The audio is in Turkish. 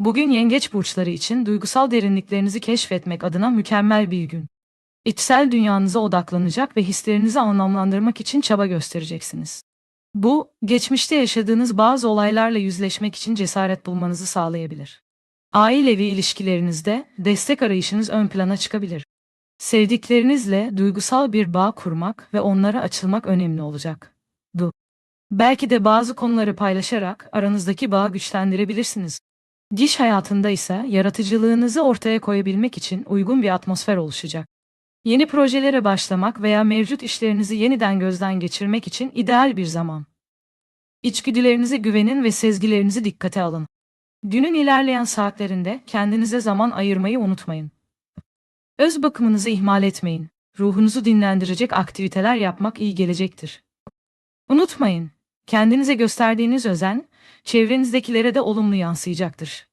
Bugün yengeç burçları için duygusal derinliklerinizi keşfetmek adına mükemmel bir gün. İçsel dünyanıza odaklanacak ve hislerinizi anlamlandırmak için çaba göstereceksiniz. Bu, geçmişte yaşadığınız bazı olaylarla yüzleşmek için cesaret bulmanızı sağlayabilir. Ailevi ilişkilerinizde destek arayışınız ön plana çıkabilir. Sevdiklerinizle duygusal bir bağ kurmak ve onlara açılmak önemli olacak. Du. Belki de bazı konuları paylaşarak aranızdaki bağı güçlendirebilirsiniz. Diş hayatında ise yaratıcılığınızı ortaya koyabilmek için uygun bir atmosfer oluşacak. Yeni projelere başlamak veya mevcut işlerinizi yeniden gözden geçirmek için ideal bir zaman. İçgüdülerinize güvenin ve sezgilerinizi dikkate alın. Günün ilerleyen saatlerinde kendinize zaman ayırmayı unutmayın. Öz bakımınızı ihmal etmeyin. Ruhunuzu dinlendirecek aktiviteler yapmak iyi gelecektir. Unutmayın, kendinize gösterdiğiniz özen, çevrenizdekilere de olumlu yansıyacaktır.